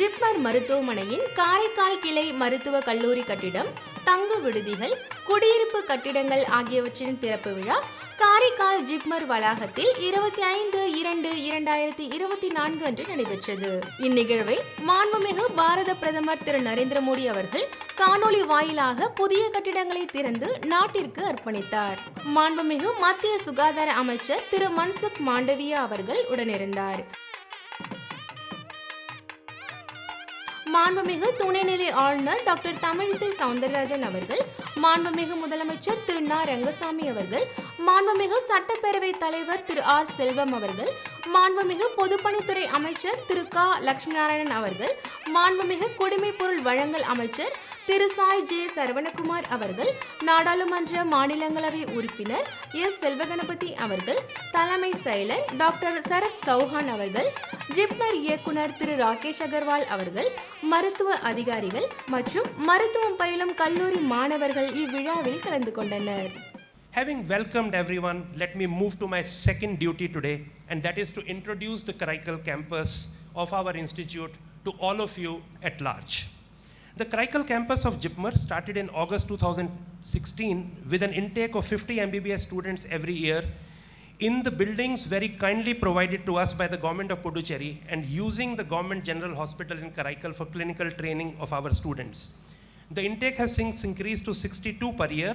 ஜிப்மர் மருத்துவமனையின் காரைக்கால் கிளை மருத்துவ கல்லூரி கட்டிடம் தங்கு விடுதிகள் குடியிருப்பு கட்டிடங்கள் ஆகியவற்றின் திறப்பு விழா காரைக்கால் ஜிப்மர் வளாகத்தில் இருபத்தி ஐந்து இரண்டு இரண்டாயிரத்தி இருபத்தி நான்கு அன்று நடைபெற்றது. இந்நிகழ்வை மாண்புமிகு பாரத பிரதமர் திரு நரேந்திர மோடி அவர்கள் காணொளி வாயிலாக புதிய கட்டிடங்களை திறந்து நாட்டிற்கு அர்ப்பணித்தார். மாண்புமிகு மத்திய சுகாதார அமைச்சர் திரு மன்சுக் மாண்டவியா அவர்கள் உடனிருந்தார். மாண்புமிகு துணைநிலை ஆளுநர் டாக்டர் தமிழிசை சவுந்தரராஜன் அவர்கள் மாண்புமிகு முதலமைச்சர் திரு நா. ரங்கசாமி அவர்கள் மாண்புமிகு சட்டப்பேரவை தலைவர் திரு ஆர். செல்வம் அவர்கள் மாண்புமிகு பொதுப்பணித்துறை அமைச்சர் திரு க. லட்சுமிநாராயணன் அவர்கள் மாண்புமிகு குடிமைப்பொருள் வழங்கல் அமைச்சர் திரு சாய் ஜே சரவணகுமார் அவர்கள் நாடாளுமன்ற மாநிலங்களவை உறுப்பினர் எஸ் செல்வகணபதி அவர்கள் தலைமை செயலர் டாக்டர் சரத் சௌஹான் அவர்கள் ஜிப்மர் இயக்குனர் திரு ராகேஷ் அகர்வால் அவர்கள் மருத்துவ அதிகாரிகள் மற்றும் மருத்துவம் பயிலும் கல்லூரி மாணவர்கள் இவ்விழாவில் கலந்து கொண்டனர் Having welcomed everyone, let me move to my second duty today, and that is to introduce the Karaikal campus of our institute to all of you at large. The Karaikal campus of Jipmer started in August 2016 with an intake of 50 MBBS students every year in the buildings very kindly provided to us by the government of Puducherry and using the government general hospital in Karaikal for clinical training of our students. The intake has since increased to 62 per year.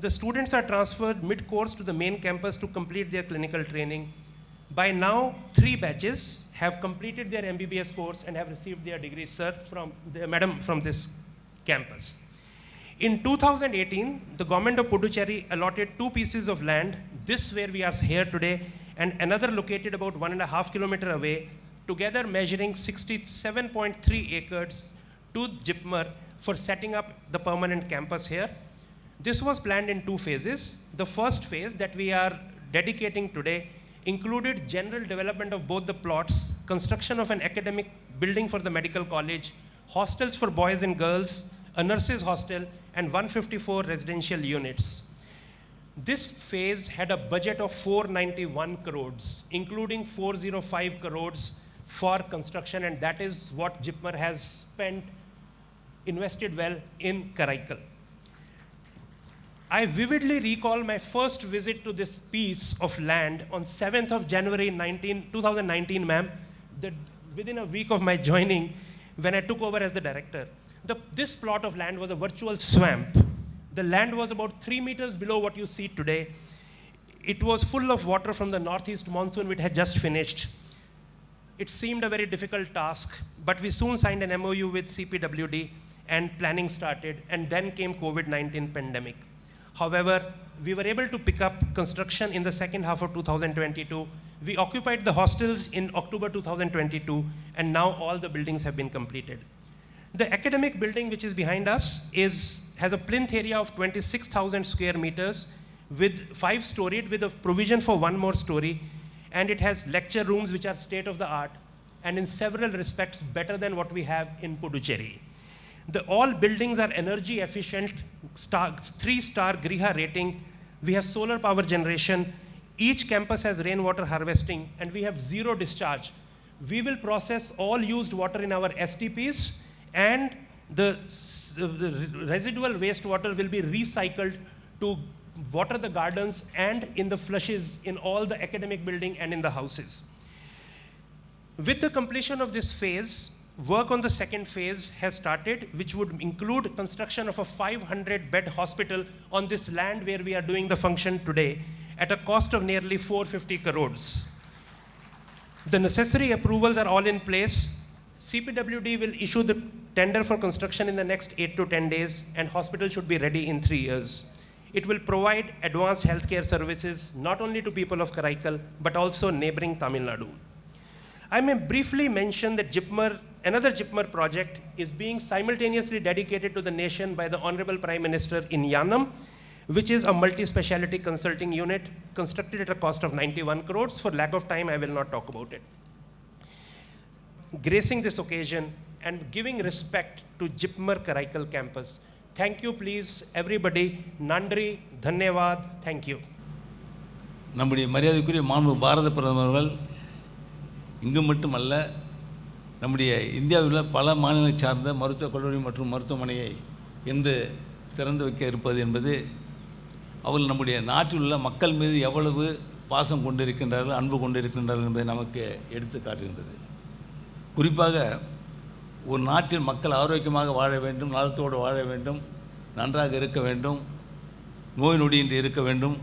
The students are transferred mid-course to the main campus to complete their clinical training. By now, three batches have completed their MBBS course and have received their degrees, sir, from the madam from this campus. In 2018, the government of Puducherry allotted two pieces of land, this where we are here today, and another located about one and a half kilometer away, together measuring 67.3 acres to Jipmer for setting up the permanent campus here. This was planned in two phases. The first phase that we are dedicating today included general development of both the plots, construction of an academic building for the medical college, hostels for boys and girls, a nurses' hostel, and 154 residential units. This phase had a budget of 491 crores, including 405 crores for construction, and that is what Jipmer has spent, invested well in Karaikal. I vividly recall my first visit to this piece of land on 7th of January 19, 2019, ma'am, the, within a week of my joining when I took over as the director. The, this plot of land was a virtual swamp. The land was about three meters below what you see today. It was full of water from the northeast monsoon, which had just finished. It seemed a very difficult task, but we soon signed an MOU with CPWD and planning started, and then came COVID-19 pandemic. However, we were able to pick up construction in the second half of 2022. We occupied the hostels in October 2022, and now all the buildings have been completed. The academic building, which is behind us, is, has a plinth area of 26,000 square meters, with five storied, with a provision for one more story, and it has lecture rooms which are state of the art, and in several respects better than what we have in Puducherry. The, all buildings are energy efficient, star, three star Griha rating. We have solar power generation. Each campus has rainwater harvesting, and we have zero discharge. We will process all used water in our STPs, and the, the residual wastewater will be recycled to water the gardens and in the flushes in all the academic building and in the houses. With the completion of this phase, work on the second phase has started, which would include construction of a 500 bed hospital on this land where we are doing the function today at a cost of nearly 450 crores. The necessary approvals are all in place. CPWD will issue the tender for construction in the next 8 to 10 days, and hospital should be ready in 3 years. It will provide advanced healthcare services not only to people of Karaikal but also neighboring Tamil Nadu. I may briefly mention that Jipmer, another Jipmer project is being simultaneously dedicated to the nation by the Honorable Prime Minister in Yanam, which is a multi-speciality consulting unit constructed at a cost of 91 crores. For lack of time, I will not talk about it. Gracing this occasion and giving respect to Jipmer Karaikal campus. Thank you, please, everybody. Nandri, Dhanyavad, thank you. நம்முடைய மரியாதைக்குரிய மாண்பு பாரத பிரதமர்கள் இங்கு மட்டுமல்ல நம்முடைய இந்தியாவில் உள்ள பல மாநிலங்களை சார்ந்த மருத்துவக் கல்லூரி மற்றும் மருத்துவமனையை இன்று திறந்து வைக்க இருப்பது என்பது அவர்கள் நம்முடைய நாட்டில் உள்ள மக்கள் மீது எவ்வளவு பாசம் கொண்டிருக்கின்றார்கள் அன்பு கொண்டிருக்கின்றார்கள் என்பதை நமக்கு எடுத்து காட்டுகின்றது. குறிப்பாக ஒரு நாட்டில் மக்கள் ஆரோக்கியமாக வாழ வேண்டும் நலத்தோடு வாழ வேண்டும் நன்றாக இருக்க வேண்டும் நோய் நொடியின்றி இருக்க வேண்டும்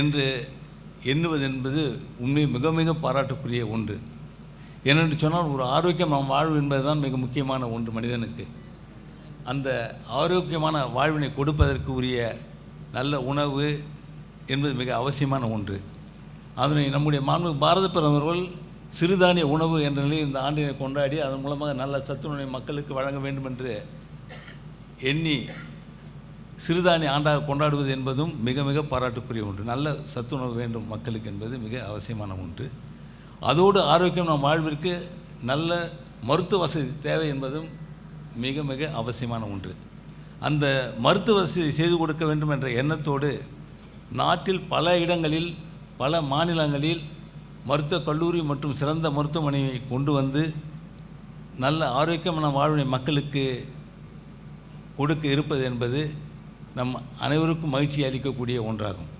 என்று எண்ணுவது என்பது உண்மை மிக மிக பாராட்டுக்குரிய ஒன்று. ஏனென்று சொன்னால் ஒரு ஆரோக்கியம் நாம் வாழ்வு என்பதுதான் மிக முக்கியமான ஒன்று மனிதனுக்கு. அந்த ஆரோக்கியமான வாழ்வினை கொடுப்பதற்கு உரிய நல்ல உணவு என்பது மிக அவசியமான ஒன்று. அதனை நம்முடைய மாண்பு பாரத பிரதமர்கள் சிறுதானிய உணவு என்ற நிலையில் இந்த ஆண்டினை கொண்டாடி அதன் மூலமாக நல்ல சத்துணவை மக்களுக்கு வழங்க வேண்டும் என்று எண்ணி சிறுதானிய ஆண்டாக கொண்டாடுவது என்பதும் மிக மிக பாராட்டுக்குரிய ஒன்று. நல்ல சத்துணவு வேண்டும் மக்களுக்கு என்பது மிக அவசியமான ஒன்று. அதோடு ஆரோக்கியம் நம் வாழ்விற்கு நல்ல மருத்துவ வசதி தேவை என்பதும் மிக மிக அவசியமான ஒன்று. அந்த மருத்துவ வசதி செய்து கொடுக்க வேண்டும் என்ற எண்ணத்தோடு நாட்டில் பல இடங்களில் பல மாநிலங்களில் மருத்துவ கல்லூரி மற்றும் சிறந்த மருத்துவமனையை கொண்டு வந்து நல்ல ஆரோக்கியமான வாழ்வினை மக்களுக்கு கொடுக்க இருப்பது என்பது நம் அனைவருக்கும் மகிழ்ச்சி அளிக்கக்கூடிய ஒன்றாகும்.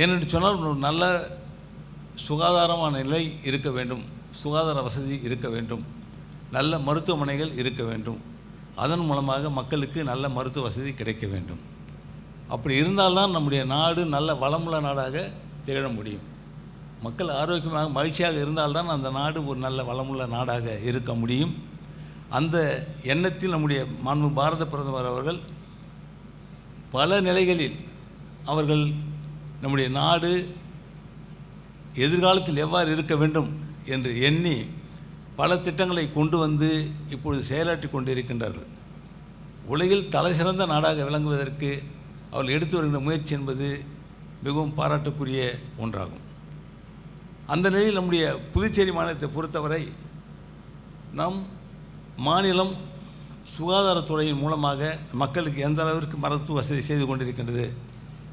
ஏனென்று சொன்னால் ஒரு நல்ல சுகாதாரமான நிலை இருக்க வேண்டும். சுகாதார வசதி இருக்க வேண்டும். நல்ல மருத்துவமனைகள் இருக்க வேண்டும். அதன் மூலமாக மக்களுக்கு நல்ல மருத்துவ வசதி கிடைக்க வேண்டும். அப்படி இருந்தால்தான் நம்முடைய நாடு நல்ல வளமுள்ள நாடாக திகழ முடியும். மக்கள் ஆரோக்கியமாக மகிழ்ச்சியாக இருந்தால்தான் அந்த நாடு ஒரு நல்ல வளமுள்ள நாடாக இருக்க முடியும். அந்த எண்ணத்தில் நம்முடைய மாண்பு பாரத பிரதமர் அவர்கள் பல நிலைகளில் அவர்கள் நம்முடைய நாடு எதிர்காலத்தில் எவ்வாறு இருக்க வேண்டும் என்று எண்ணி பல திட்டங்களை கொண்டு வந்து இப்பொழுது செயலாற்றி கொண்டிருக்கின்றார்கள். உலகில் தலை சிறந்த நாடாக விளங்குவதற்கு அவர்கள் எடுத்து வருகின்ற முயற்சி என்பது மிகவும் பாராட்டுக்குரிய ஒன்றாகும். அந்த நிலையில் நம்முடைய புதுச்சேரி மாநிலத்தை பொறுத்தவரை நம் மாநிலம் சுகாதாரத்துறையின் மூலமாக மக்களுக்கு எந்த அளவிற்கு மருத்துவ வசதி செய்து கொண்டிருக்கின்றது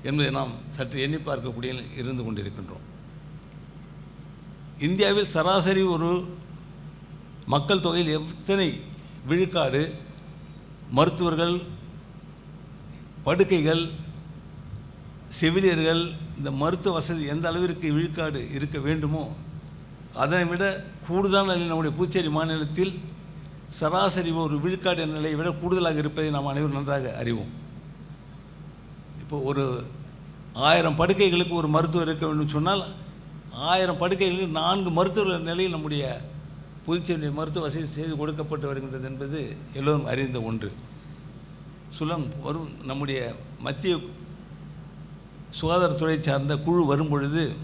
என்பதை நாம் சற்று எண்ணி பார்க்கக்கூடிய இருந்து கொண்டிருக்கின்றோம். இந்தியாவில் சராசரி ஒரு மக்கள் தொகையில் எத்தனை விழுக்காடு மருத்துவர்கள் படுக்கைகள் செவிலியர்கள் இந்த மருத்துவ வசதி எந்த அளவிற்கு விழுக்காடு இருக்க வேண்டுமோ அதனை விட கூடுதலான நம்முடைய புதுச்சேரி மாநிலத்தில் சராசரி ஒரு விழுக்காடு என்ற நிலையை விட கூடுதலாக இருப்பதை நாம் அனைவரும் நன்றாக அறிவோம். இப்போ ஒரு ஆயிரம் படுக்கைகளுக்கு ஒரு மருத்துவர் இருக்க வேண்டும் சொன்னால் ஆயிரம் படுக்கைகளுக்கு நான்கு மருத்துவ நிலையில் நம்முடைய புதுச்சேரி மருத்துவ வசதி செய்து கொடுக்கப்பட்டு வருகின்றது என்பது எல்லோரும் அறிந்த ஒன்று. சுலம் வரும் நம்முடைய மத்திய சுகாதாரத்துறை சார்ந்த குழு வரும் பொழுது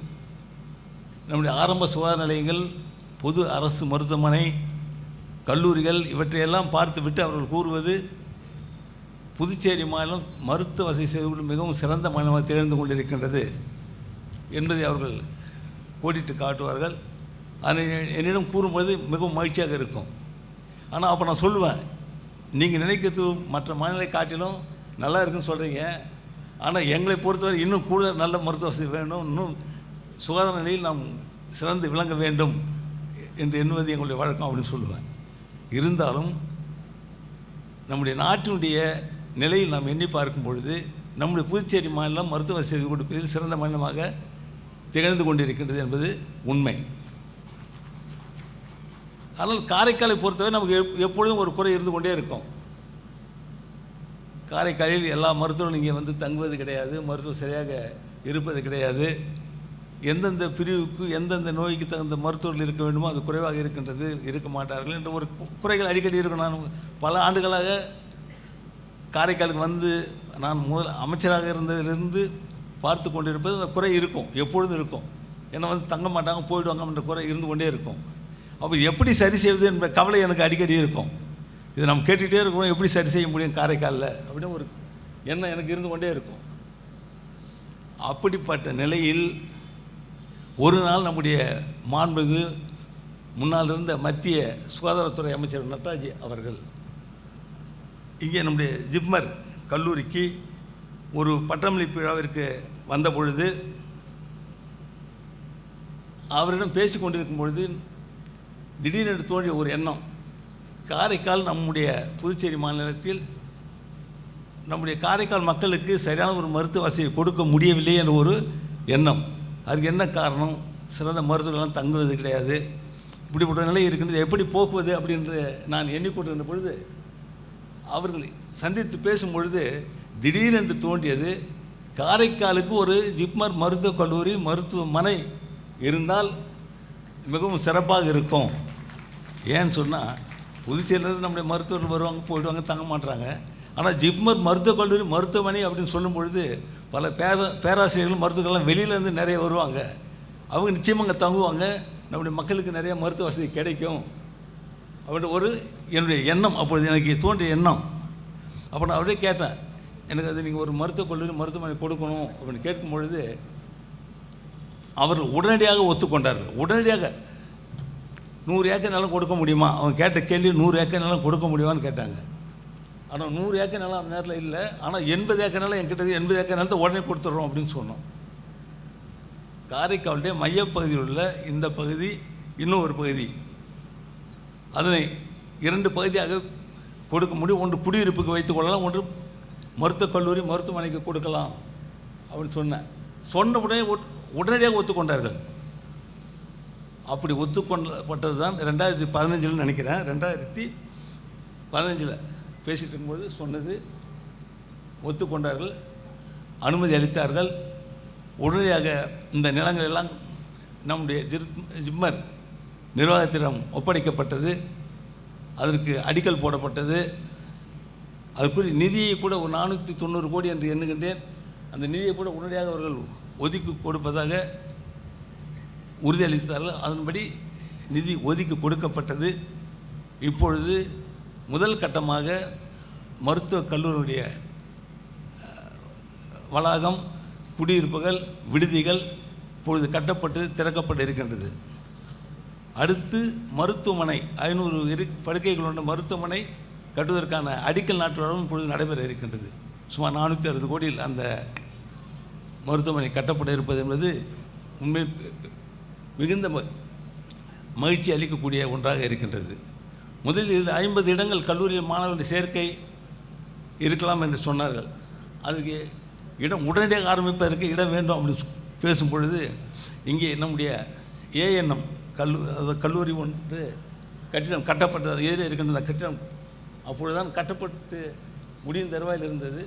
நம்முடைய ஆரம்ப சுகாதார நிலையங்கள் பொது அரசு மருத்துவமனை கல்லூரிகள் இவற்றையெல்லாம் பார்த்துவிட்டு அவர்கள் கூறுவது புதுச்சேரி மாநிலம் மருத்துவ வசதி செய்து மிகவும் சிறந்த மாநிலமாக திகழ்ந்து கொண்டிருக்கின்றது என்பதை அவர்கள் கோடிட்டு காட்டுவார்கள். அதை என்னிடம் கூறும்போது மிகவும் மகிழ்ச்சியாக இருக்கும். ஆனால் அப்போ நான் சொல்லுவேன் நீங்கள் நினைக்கிறது மற்ற மாநிலத்தை காட்டிலும் நல்லா இருக்குன்னு சொல்கிறீங்க ஆனால் எங்களை பொறுத்தவரை இன்னும் கூடுதல் நல்ல மருத்துவ வசதி வேணும். இன்னும் சுகாதார நிலையில் நாம் சிறந்து விளங்க வேண்டும் என்று எண்ணுவது எங்களுடைய வழக்கம் அப்படின்னு சொல்லுவேன். இருந்தாலும் நம்முடைய நாட்டினுடைய நிலையில் நாம் எண்ணி பார்க்கும் பொழுது நம்முடைய புதுச்சேரி மாநிலம் மருத்துவ வசதி கொடுப்பதில் சிறந்த மாநிலமாக திகழ்ந்து கொண்டிருக்கின்றது என்பது உண்மை. ஆனால் காரைக்காலை பொறுத்தவரை நமக்கு எப்- எப்பொழுதும் ஒரு குறை இருந்து கொண்டே இருக்கும். காரைக்காலில் எல்லா மருத்துவரும் இங்கே வந்து தங்குவது கிடையாது மருத்துவம் சரியாக இருப்பது கிடையாது. எந்தெந்த பிரிவுக்கு எந்தெந்த நோய்க்கு தகுந்த மருத்துவர்கள் இருக்க வேண்டுமோ அது குறைவாக இருக்கின்றது இருக்க மாட்டார்கள் என்ற ஒரு குறைகள் அடிக்கடி இருக்கும். நான் பல ஆண்டுகளாக காரைக்காலுக்கு வந்து நான் முதல் அமைச்சராக இருந்ததிலிருந்து பார்த்து கொண்டிருப்பது அந்த குறை இருக்கும். எப்பொழுதும் இருக்கும். ஏன்னா வந்து தங்க மாட்டாங்க போயிடுவாங்கன்ற குறை இருந்து கொண்டே இருக்கும். அப்போ எப்படி சரி செய்வது என்ற கவலை எனக்கு அடிக்கடி இருக்கும். இதை நம்ம கேட்டுகிட்டே இருக்கிறோம் எப்படி சரி செய்ய முடியும் காரைக்காலில்? அப்படின்னு ஒரு எண்ணம் எனக்கு இருந்து கொண்டே இருக்கும். அப்படிப்பட்ட நிலையில் ஒரு நாள் நம்முடைய மாண்புமிகு முன்னால் இருந்த மத்திய சுகாதாரத்துறை அமைச்சர் நட்டாஜி அவர்கள் இங்கே நம்முடைய ஜிப்மர் கல்லூரிக்கு ஒரு பட்டமளிப்பு விழாவிற்கு வந்த பொழுது அவரிடம் பேசி கொண்டிருக்கும் பொழுது திடீரென்று தோன்றிய ஒரு எண்ணம். காரைக்கால் நம்முடைய புதுச்சேரி மாநிலத்தில் நம்முடைய காரைக்கால் மக்களுக்கு சரியான ஒரு மருத்துவ வசதியை கொடுக்க முடியவில்லை என்ற ஒரு எண்ணம். அதுக்கு என்ன காரணம்? சிறந்த மருத்துவர்கள்லாம் தங்குவது கிடையாது. இப்படிப்பட்ட நிலை இருக்கின்றது. எப்படி போக்குவது அப்படின்று நான் எண்ணிக்கொண்டிருந்த பொழுது அவர்களை சந்தித்து பேசும் பொழுது திடீரென்று தோன்றியது காரைக்காலுக்கு ஒரு ஜிப்மர் மருத்துவக் கல்லூரி மருத்துவமனை இருந்தால் மிகவும் சிறப்பாக இருக்கும். ஏன்னு சொன்னால் புதுச்சேரியிலேருந்து நம்முடைய மருத்துவர்கள் வருவாங்க போயிடுவாங்க தங்க மாட்டுறாங்க ஆனால் ஜிப்மர் மருத்துவக் கல்லூரி மருத்துவமனை அப்படின்னு சொல்லும் பொழுது பல பேர பேராசிரியர்களும் மருத்துவர்கள்லாம் வெளியிலேருந்து நிறைய வருவாங்க. அவங்க நிச்சயமாக அங்கே தங்குவாங்க. நம்முடைய மக்களுக்கு நிறைய மருத்துவ வசதி கிடைக்கும். அப்படின்ற ஒரு என்னுடைய எண்ணம் அப்பொழுது எனக்கு தோன்றிய எண்ணம். அப்போ நான் அப்படியே கேட்டேன் எனக்கு அது நீங்கள் ஒரு மருத்துவக் கல்லூரி மருத்துவமனை கொடுக்கணும் அப்படின்னு கேட்கும் பொழுது அவர் உடனடியாக ஒத்துக்கொண்டார்கள். உடனடியாக நூறு ஏக்கர் நிலம் கொடுக்க முடியுமா? அவங்க கேட்ட கேள்வி நூறு ஏக்கர் நிலம் கொடுக்க முடியுமான்னு கேட்டாங்க. ஆனால் நூறு ஏக்கர் நிலம் அந்த நேரத்தில் இல்லை. ஆனால் எண்பது ஏக்கர் நிலம் என்கிட்ட எண்பது ஏக்கர் நிலத்தை உடனே கொடுத்துட்றோம் அப்படின்னு சொன்னோம். காரைக்காலுடைய மையப்பகுதியில் உள்ள இந்த பகுதி இன்னும் ஒரு பகுதி அதனை இரண்டு பகுதியாக கொடுக்க முடியும். ஒன்று குடியிருப்புக்கு வைத்துக் கொள்ளலாம் ஒன்று மருத்துவக் கல்லூரி மருத்துவமனைக்கு கொடுக்கலாம் அப்படின்னு சொன்னேன். சொன்ன உடனே ஒட்- உடனடியாக ஒத்துக்கொண்டார்கள். அப்படி ஒத்துக்கொள்ளப்பட்டது தான் ரெண்டாயிரத்தி பதினஞ்சில் நினைக்கிறேன். ரெண்டாயிரத்தி பதினஞ்சில் பேசிகிட்டு இருக்கும்போது சொன்னது ஒத்துக்கொண்டார்கள் அனுமதி அளித்தார்கள். உடனடியாக இந்த நிலங்கள் எல்லாம் நம்முடைய ஜிர் ஜிம்மர் நிர்வாகத்திடம் ஒப்படைக்கப்பட்டது. அதற்கு அடிக்கல் போடப்பட்டது. அதுக்குரிய நிதியை கூட ஒரு நானூற்றி தொண்ணூறு கோடி என்று எண்ணுகின்றேன். அந்த நிதியை கூட உடனடியாக அவர்கள் ஒதுக்கி கொடுப்பதாக உறுதியளித்தார்கள். அதன்படி நிதி ஒதுக்கி கொடுக்கப்பட்டது. இப்பொழுது முதல் கட்டமாக மருத்துவக் கல்லூரியுடைய வளாகம் குடியிருப்புகள் விடுதிகள் இப்பொழுது கட்டப்பட்டு திறக்கப்பட்டு இருக்கின்றது. அடுத்து மருத்துவமனை ஐநூறு இரு படுக்கைகள் கொண்ட மருத்துவமனை கட்டுவதற்கான அடிக்கல் நாட்டு விழாவும் இப்பொழுது நடைபெற இருக்கின்றது. சுமார் நானூற்றி அறுபது கோடியில் அந்த மருத்துவமனை கட்டப்பட இருப்பது என்பது உண்மை மிகுந்த ம- மகிழ்ச்சி அளிக்கக்கூடிய ஒன்றாக இருக்கின்றது. முதலில் இதில் ஐம்பது இடங்கள் கல்லூரியில் மாணவர்கள் சேர்க்கை இருக்கலாம் என்று சொன்னார்கள். அதுக்கு இடம் உடனடியாக ஆரம்பிப்பதற்கு இடம் வேண்டும் அப்படின்னு பேசும் பொழுது இங்கே நம்முடைய ஏஎன்எம் கல்லூ அதாவது கல்லூரி ஒன்று கட்டிடம் கட்டப்பட்ட எதிரே இருக்கின்ற அந்த கட்டிடம் அப்பொழுதுதான் கட்டப்பட்டு முடியும் தருவாயில் இருந்தது.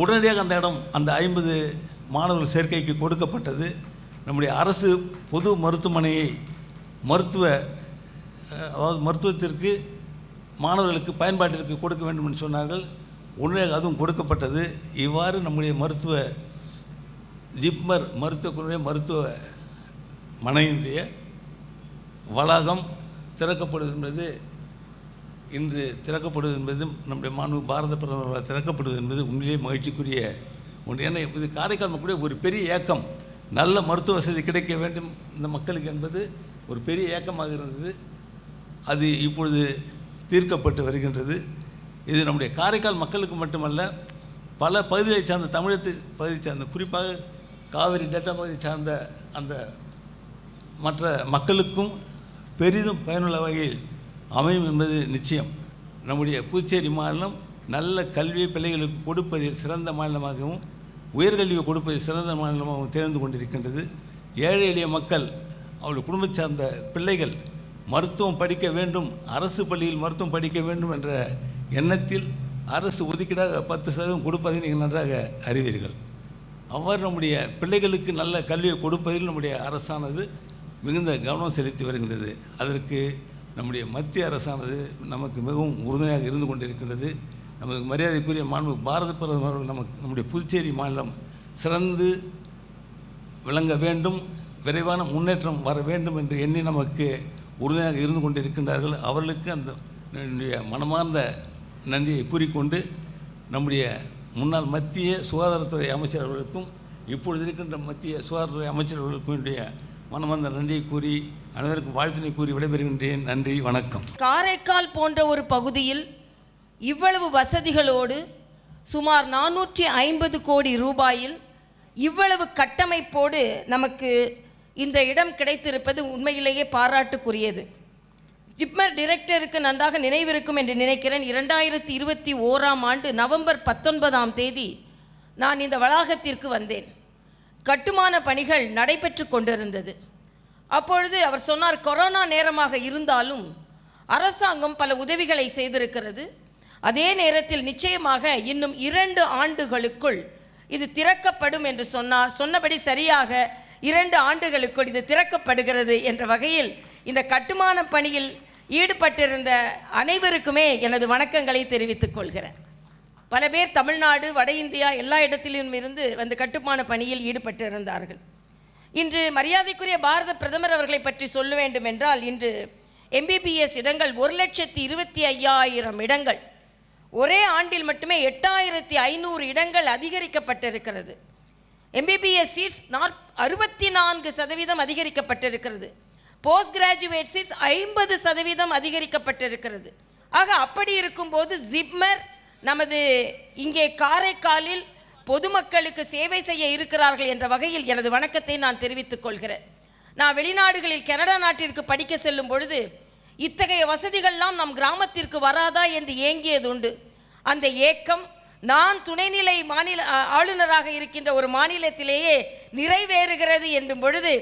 உடனடியாக அந்த இடம் அந்த ஐம்பது மாணவர்கள் சேர்க்கைக்கு கொடுக்கப்பட்டது. நம்முடைய அரசு பொது மருத்துவமனையை மருத்துவ அதாவது மருத்துவத்திற்கு மாணவர்களுக்கு பயன்பாட்டிற்கு கொடுக்க வேண்டும் என்று சொன்னார்கள். உடனடியாக அதுவும் கொடுக்கப்பட்டது. இவ்வாறு நம்முடைய மருத்துவ ஜிப்மர் மருத்துவ மருத்துவ மனையினுடைய வளாகம் திறக்கப்படுகின்றது. என்பது இன்று திறக்கப்படுவது என்பது நம்முடைய மாண்பு பாரத பிரதமரால் திறக்கப்படுவது என்பது உண்மையிலேயே மகிழ்ச்சிக்குரிய ஒன்று. ஏன்னா இது காரைக்கால் மக்களுடைய ஒரு பெரிய ஏக்கம். நல்ல மருத்துவ வசதி கிடைக்க வேண்டும் இந்த மக்களுக்கு என்பது ஒரு பெரிய ஏக்கமாக இருந்தது. அது இப்பொழுது தீர்க்கப்பட்டு வருகின்றது. இது நம்முடைய காரைக்கால் மக்களுக்கு மட்டுமல்ல பல பகுதிகளை சார்ந்த தமிழகத்து பகுதியை சார்ந்த குறிப்பாக காவிரி டெல்டா பகுதியை சார்ந்த அந்த மற்ற மக்களுக்கும் பெரிதும் பயனுள்ள வகையில் அமையும் என்பது நிச்சயம். நம்முடைய புதுச்சேரி மாநிலம் நல்ல கல்வியை பிள்ளைகளுக்கு கொடுப்பதில் சிறந்த மாநிலமாகவும் உயர்கல்வியை கொடுப்பதில் சிறந்த மாநிலமாகவும் தேர்ந்து கொண்டிருக்கின்றது. ஏழை எளிய மக்கள் அவருடைய குடும்பம் சார்ந்த பிள்ளைகள் மருத்துவம் படிக்க வேண்டும் அரசு பள்ளியில் மருத்துவம் படிக்க வேண்டும் என்ற எண்ணத்தில் அரசு ஒதுக்கீடாக பத்து சதவீதம் கொடுப்பதை நீங்கள் நன்றாக அறிவீர்கள். அவ்வாறு நம்முடைய பிள்ளைகளுக்கு நல்ல கல்வியை கொடுப்பதில் நம்முடைய அரசானது மிகுந்த கவனம் செலுத்தி வருகின்றது. அதற்கு நம்முடைய மத்திய அரசானது நமக்கு மிகவும் உறுதுணையாக இருந்து கொண்டிருக்கின்றது. நமது மரியாதைக்குரிய மாண்பு பாரத பிரதமர் அவர்கள் நமக்கு நம்முடைய புதுச்சேரி மாநிலம் சிறந்து விளங்க வேண்டும் விரைவான முன்னேற்றம் வர வேண்டும் என்று எண்ணி நமக்கு உறுதுணையாக இருந்து கொண்டிருக்கின்றார்கள். அவர்களுக்கு அந்த என்னுடைய மனமார்ந்த நன்றியை கூறிக்கொண்டு நம்முடைய முன்னாள் மத்திய சுகாதாரத்துறை அமைச்சர் அவர்களுக்கும் இப்பொழுது இருக்கின்ற மத்திய சுகாதாரத்துறை அமைச்சர் அவர்களுக்கும் என்னுடைய மனமந்த நன்றியை கூறி அனைவருக்கும் வாழ்த்தினை கூறி விடைபெறுகின்றேன். நன்றி வணக்கம். காரைக்கால் போன்ற ஒரு பகுதியில் இவ்வளவு வசதிகளோடு சுமார் நானூற்றி ஐம்பது கோடி ரூபாயில் இவ்வளவு கட்டமைப்போடு நமக்கு இந்த இடம் கிடைத்திருப்பது உண்மையிலேயே பாராட்டுக்குரியது. ஜிப்மர் டிரெக்டருக்கு நன்றாக நினைவிருக்கும் என்று நினைக்கிறேன். இரண்டாயிரத்தி இருபத்தி ஓராம் ஆண்டு நவம்பர் பத்தொன்பதாம் தேதி நான் இந்த வளாகத்திற்கு வந்தேன். கட்டுமான பணிகள் நடைபெற்று கொண்டிருந்தது. அப்பொழுது அவர் சொன்னார் கொரோனா நேரமாக இருந்தாலும் அரசாங்கம் பல உதவிகளை செய்திருக்கிறது. அதே நேரத்தில் நிச்சயமாக இன்னும் இரண்டு ஆண்டுகளுக்குள் இது திறக்கப்படும் என்று சொன்னார். சொன்னபடி சரியாக இரண்டு ஆண்டுகளுக்குள் இது திறக்கப்படுகிறது என்ற வகையில் இந்த கட்டுமான பணியில் ஈடுபட்டிருந்த அனைவருக்குமே எனது வணக்கங்களை தெரிவித்துக் கொள்கிறேன். பல பேர் தமிழ்நாடு வட இந்தியா எல்லா இடத்திலும் இருந்து வந்து கட்டுமான பணியில் ஈடுபட்டு இருந்தார்கள் இன்று மரியாதைக்குரிய பாரத பிரதமர் அவர்களை பற்றி சொல்ல வேண்டும் என்றால் இன்று எம்பிபிஎஸ் இடங்கள் ஒரு லட்சத்தி இருபத்தி ஐயாயிரம் இடங்கள். ஒரே ஆண்டில் மட்டுமே எட்டாயிரத்தி ஐநூறு இடங்கள் அதிகரிக்கப்பட்டிருக்கிறது. எம்பிபிஎஸ் சீட்ஸ் நாற் அறுபத்தி நான்கு சதவீதம் அதிகரிக்கப்பட்டிருக்கிறது. போஸ்ட் கிராஜுவேட் சீட்ஸ் ஐம்பது சதவீதம் அதிகரிக்கப்பட்டிருக்கிறது. ஆக அப்படி இருக்கும்போது ஜிப்மர் நமது இங்கே காரைக்காலில் பொதுமக்களுக்கு சேவை செய்ய இருக்கிறார்கள் என்ற வகையில் எனது வணக்கத்தை நான் தெரிவித்துக் கொள்கிறேன். நான் வெளிநாடுகளில் கனடா நாட்டிற்கு படிக்க செல்லும் பொழுது இத்தகைய வசதிகள்லாம் நம் கிராமத்திற்கு வராதா என்று ஏங்கியது உண்டு அந்த ஏக்கம் நான் துணைநிலை மாநில ஆளுநராக இருக்கின்ற ஒரு மாநிலத்திலேயே நிறைவேறுகிறது என்னும் பொழுது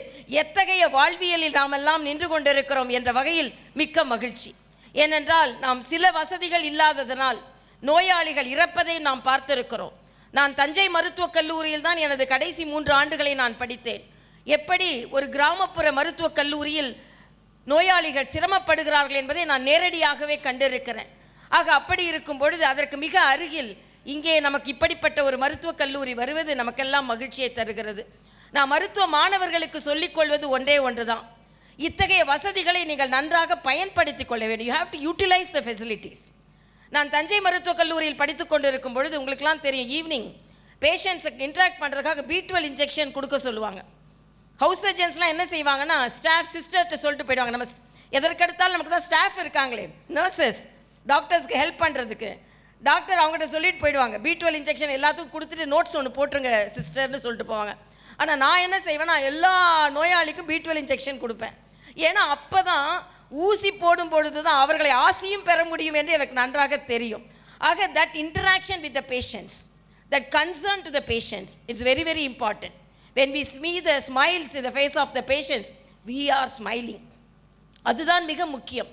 எத்தகைய வாழ்வியலில் நாமெல்லாம் நின்று கொண்டிருக்கிறோம் என்ற வகையில் மிக்க மகிழ்ச்சி. ஏனென்றால் நாம் சில வசதிகள் இல்லாததனால் நோயாளிகள் இறப்பதை நாம் பார்த்திருக்கிறோம். நான் தஞ்சை மருத்துவக் கல்லூரியில் தான் எனது கடைசி மூன்று ஆண்டுகளை நான் படித்தேன். எப்படி ஒரு கிராமப்புற மருத்துவக் கல்லூரியில் நோயாளிகள் சிரமப்படுகிறார்கள் என்பதை நான் நேரடியாகவே கண்டிருக்கிறேன். ஆக அப்படி இருக்கும் பொழுது அதற்கு மிக அருகில் இங்கே நமக்கு இப்படிப்பட்ட ஒரு மருத்துவக் கல்லூரி வருவது நமக்கெல்லாம் மகிழ்ச்சியை தருகிறது. நான் மருத்துவ மாணவர்களுக்கு சொல்லிக்கொள்வது ஒன்றே ஒன்றே ஒன்றுதான். இத்தகைய வசதிகளை நீங்கள் நன்றாக பயன்படுத்திக் கொள்ள வேண்டும். You have to utilize the facilities நான் தஞ்சை மருத்துவக் கல்லூரியில் படித்து கொண்டிருக்கும் பொழுது உங்களுக்கெல்லாம் தெரியும் ஈவினிங் பேஷண்ட்ஸுக்கு இன்ட்ராக்ட் பண்ணுறதுக்காக பி டுவெல் இன்ஜெக்ஷன் கொடுக்க சொல்லுவாங்க. ஹவுஸ் சர்ஜன்ஸ்லாம் என்ன செய்வாங்கன்னா ஸ்டாஃப் சிஸ்டர்கிட்ட சொல்லிட்டு போயிடுவாங்க. நம்ம எதற்கெடுத்தாலும் நமக்கு தான் ஸ்டாஃப் இருக்காங்களே நர்சஸ் டாக்டர்ஸ்க்கு ஹெல்ப் பண்ணுறதுக்கு டாக்டர் அவங்ககிட்ட சொல்லிட்டு போயிடுவாங்க. பி டுவெல் இன்ஜெக்ஷன் எல்லாத்துக்கும் கொடுத்துட்டு நோட்ஸ் ஒன்று போட்டுருங்க சிஸ்டர்னு சொல்லிட்டு போவாங்க. ஆனால் நான் என்ன செய்வேன்னா எல்லா நோயாளிக்கும் பி டுவெல் இன்ஜெக்ஷன் கொடுப்பேன். ஏன்னா அப்போ தான் ஊசி போடும் பொழுது தான் அவர்களை ஆசியும் பெற முடியும் என்று எனக்கு நன்றாக தெரியும். ஆக that interaction with the patients that concern to the patients it's very very important when we see the smiles in the face of the patients we are smiling அதுதான் மிக முக்கியம்.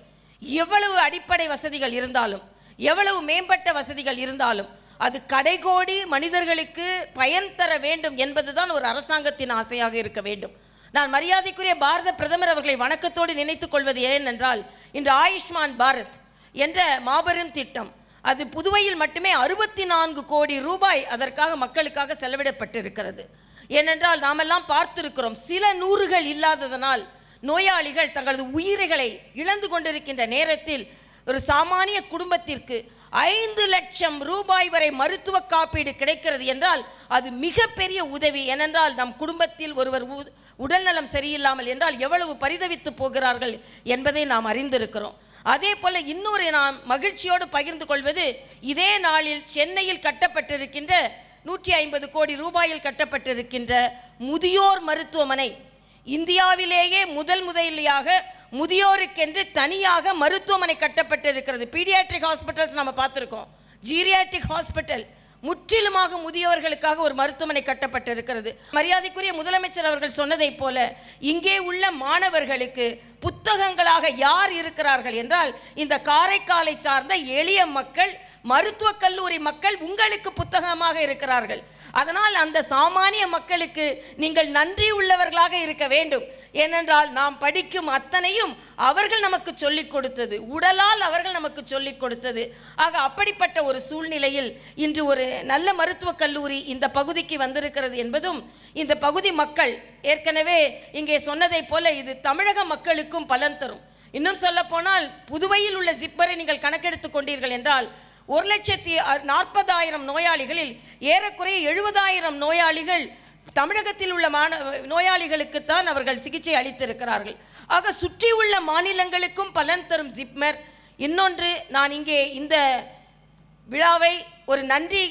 எவ்வளவு அடிப்படை வசதிகள் இருந்தாலும் எவ்வளவு மேம்பட்ட வசதிகள் இருந்தாலும் அது கடைகோடி மனிதர்களுக்கு பயன் தர வேண்டும் என்பதுதான் ஒரு அரசாங்கத்தின் ஆசையாக இருக்க வேண்டும். நான் மரியாதைக்குரிய பாரத பிரதமர் அவர்களை வணக்கத்தோடு நினைத்துக் கொள்வது ஏனென்றால் இன்று ஆயுஷ்மான் பாரத் என்ற மாபெரும் திட்டம் அது புதுவையில் மட்டுமே அறுபத்தி நான்கு கோடி ரூபாய் அதற்காக மக்களுக்காக செலவிடப்பட்டிருக்கிறது. ஏனென்றால் நாமெல்லாம் பார்த்திருக்கிறோம் சில நூறுகள் இல்லாததனால் நோயாளிகள் தங்களது உயிர்களை இழந்து கொண்டிருக்கின்ற நேரத்தில் ஒரு சாமானிய குடும்பத்திற்கு ஐந்து லட்சம் ரூபாய் வரை மருத்துவ காப்பீடு கிடைக்கிறது என்றால் அது மிகப்பெரிய உதவி. ஏனென்றால் நம் குடும்பத்தில் ஒருவர் உ- உடல்நலம் சரியில்லாமல் என்றால் எவ்வளவு பரிதவித்து போகிறார்கள் என்பதை நாம் அறிந்திருக்கிறோம். அதே போல இன்னொரு நாம் மகிழ்ச்சியோடு பகிர்ந்து கொள்வது இதே நாளில் சென்னையில் கட்டப்பட்டிருக்கின்ற நூற்றி ஐம்பது கோடி ரூபாயில் கட்டப்பட்டிருக்கின்ற முதியோர் மருத்துவமனை இந்தியாவிலேயே முதல் முதலியாக முதியோருக்கென்று தனியாக மருத்துவமனை கட்டப்பட்டு இருக்கிறது பீடியாட்ரிக் ஹாஸ்பிட்டல்ஸ் நம்ம பார்த்துருக்கோம். ஜீரியாட்ரிக் ஹாஸ்பிட்டல் முற்றிலுமாக முதியோர்களுக்காக ஒரு மருத்துவமனை கட்டப்பட்டு இருக்கிறது மரியாதைக்குரிய முதலமைச்சர் அவர்கள் சொன்னதைப் போல இங்கே உள்ள மாணவர்களுக்கு புத்தகங்களாக யார் இருக்கிறார்கள் என்றால் இந்த காரைக்காலை சார்ந்த எளிய மக்கள் மருத்துவக் கல்லூரி மக்கள் உங்களுக்கு புத்தகமாக இருக்கிறார்கள். அதனால் அந்த சாமானிய மக்களுக்கு நீங்கள் நன்றி உள்ளவர்களாக இருக்க வேண்டும். ஏனென்றால் நாம் படிக்கும் அத்தனையும் அவர்கள் நமக்கு சொல்லிக் கொடுத்தது. உடலால் அவர்கள் நமக்கு சொல்லிக் கொடுத்தது. ஆக அப்படிப்பட்ட ஒரு சூழ்நிலையில் இன்று ஒரு நல்ல மருத்துவக் கல்லூரி இந்த பகுதிக்கு வந்திருக்கிறது என்பதும் இந்த பகுதி மக்கள் ஏற்கனவே இங்கே சொன்னதைப் போல இது தமிழக மக்களுக்கும் பலன் தரும். இன்னும் சொல்ல போனால் புதுவையில் உள்ள ஜிப்பரை நீங்கள் கணக்கெடுத்து கொண்டீர்கள் என்றால் ஒரு லட்சத்தி நாற்பதாயிரம் நோயாளிகளில் ஏறக்குறைய எழுபதாயிரம் நோயாளிகள் தமிழகத்தில் உள்ள மாண நோயாளிகளுக்குத்தான் அவர்கள் சிகிச்சை அளித்திருக்கிறார்கள். ஆக சுற்றியுள்ள மாநிலங்களுக்கும் பலன் தரும் ஜிப்மர். இன்னொன்று நான் இங்கே இந்த விழாவை ஒரு நன்றி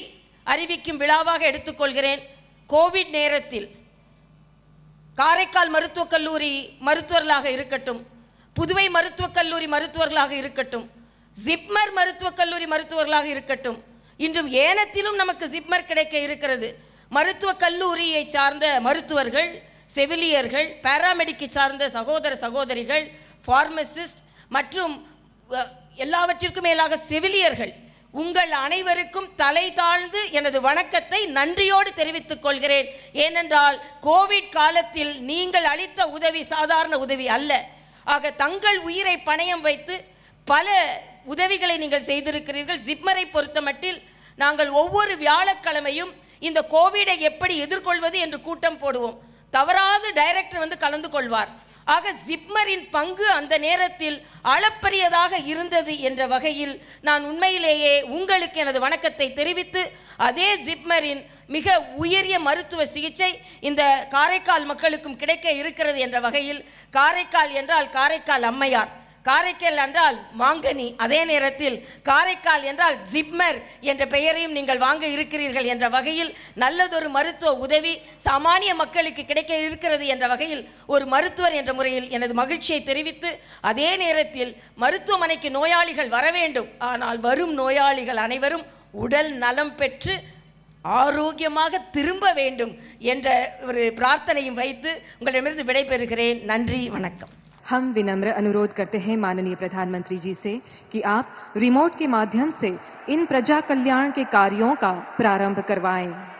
அறிவிக்கும் விழாவாக எடுத்துக்கொள்கிறேன் கோவிட் நேரத்தில் காரைக்கால் மருத்துவக் கல்லூரி மருத்துவர்களாக இருக்கட்டும் புதுவை மருத்துவக் கல்லூரி மருத்துவர்களாக இருக்கட்டும் ஜிப்மர் மருத்துவக் கல்லூரி மருத்துவர்களாக இருக்கட்டும் இன்றும் ஏனத்திலும் நமக்கு ஜிப்மர் கிடைக்க இருக்கிறது. மருத்துவக் கல்லூரியை சார்ந்த மருத்துவர்கள் செவிலியர்கள் பாராமெடிக்கை சார்ந்த சகோதர சகோதரிகள் ஃபார்மசிஸ்ட் மற்றும் எல்லாவற்றிற்கும் மேலாக செவிலியர்கள் உங்கள் அனைவருக்கும் தலை தாழ்ந்து எனது வணக்கத்தை நன்றியோடு தெரிவித்துக் கொள்கிறேன். ஏனென்றால் கோவிட் காலத்தில் நீங்கள் அளித்த உதவி சாதாரண உதவி அல்ல. ஆக தங்கள் உயிரை பணயம் வைத்து பல உதவிகளை நீங்கள் செய்திருக்கிறீர்கள். ஜிப்மரை பொறுத்தமட்டில் நாங்கள் ஒவ்வொரு வியாழக்கிழமையும் இந்த கோவிடை எப்படி எதிர்கொள்வது என்று கூட்டம் போடுவோம். தவறாது டைரக்டர் வந்து கலந்து கொள்வார். ஆக ஜிப்மரின் பங்கு அந்த நேரத்தில் அளப்பரியதாக இருந்தது என்ற வகையில் நான் உண்மையிலேயே உங்களுக்கு எனது வணக்கத்தை தெரிவித்து அதே ஜிப்மரின் மிக உயரிய மருத்துவ சிகிச்சை இந்த காரைக்கால் மக்களுக்கும் கிடைக்க இருக்கிறது என்ற வகையில் காரைக்கால் என்றால் காரைக்கால் அம்மையார். காரைக்கால் என்றால் மாங்கனி. அதே நேரத்தில் காரைக்கால் என்றால் ஜிப்மர் என்ற பெயரையும் நீங்கள் வாங்க இருக்கிறீர்கள் என்ற வகையில் நல்லதொரு மருத்துவ உதவி சாமானிய மக்களுக்கு கிடைக்க இருக்கிறது என்ற வகையில் ஒரு மருத்துவர் என்ற முறையில் எனது மகிழ்ச்சியை தெரிவித்து அதே நேரத்தில் மருத்துவமனைக்கு நோயாளிகள் வர வேண்டும். ஆனால் வரும் நோயாளிகள் அனைவரும் உடல் நலம் பெற்று ஆரோக்கியமாக திரும்ப வேண்டும் என்ற ஒரு பிரார்த்தனையும் வைத்து உங்களிடமிருந்து விடைபெறுகிறேன். நன்றி வணக்கம். हम विनम्र अनुरोध करते हैं माननीय प्रधानमंत्री जी से कि आप रिमोट के माध्यम से इन प्रजा कल्याण के कार्यों का प्रारंभ करवाएँ।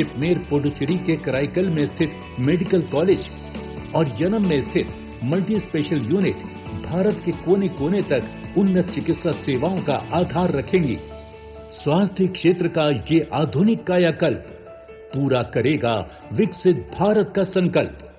जिपमेर पोडुचेरी के कराईकल में स्थित मेडिकल कॉलेज और जन्म में स्थित मल्टी स्पेशल यूनिट भारत के कोने कोने तक उन्नत चिकित्सा सेवाओं का आधार रखेंगी। स्वास्थ्य क्षेत्र का ये आधुनिक कायाकल्प पूरा करेगा विकसित भारत का संकल्प।